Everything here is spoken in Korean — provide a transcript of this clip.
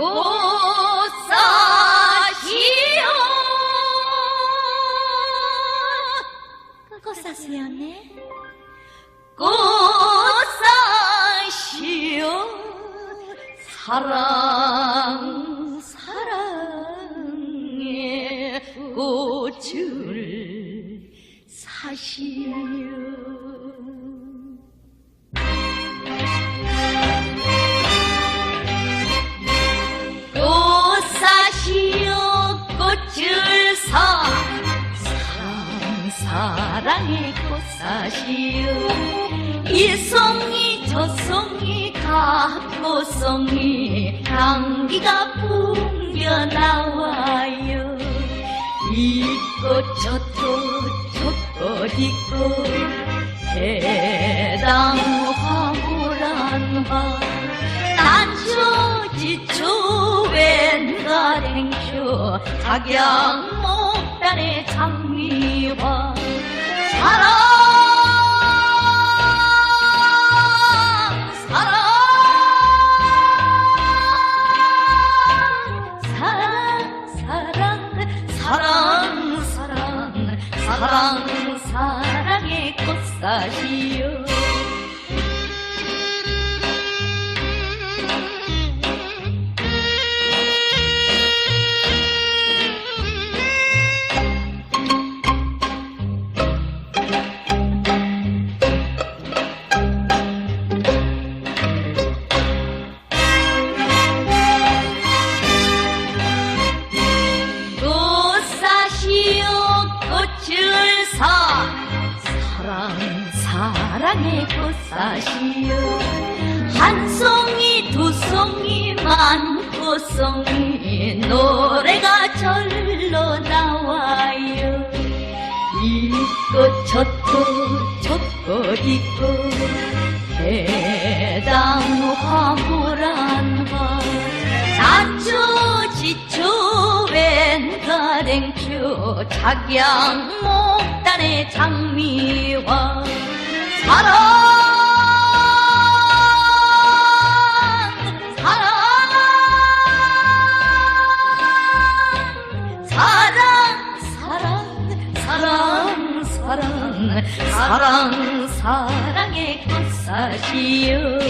꽃사시오. 꽃사시오네. 꽃사시오. 사랑 사랑의 꽃을 사시오 사랑의 꽃사시오. 이송이 저송이 가포송이 향기가 풍겨 나와요. 이꽃 저꽃 저꽃 이꽃 해당 화물한 화. 단초 지초 웬가랭쇼 작양 목단의 장미화 사랑 사랑 사랑의 꽃사시요 사랑의 꽃사시오 한 송이 두 송이 만 꽃송이 노래가 절로 나와요. 이꽃 저꽃 저꽃 이꽃 해당 화물한 화 단초 지초 웬가랭표 작양 목단의 장 사랑 사랑 사랑 사랑 사랑의 꽃사시여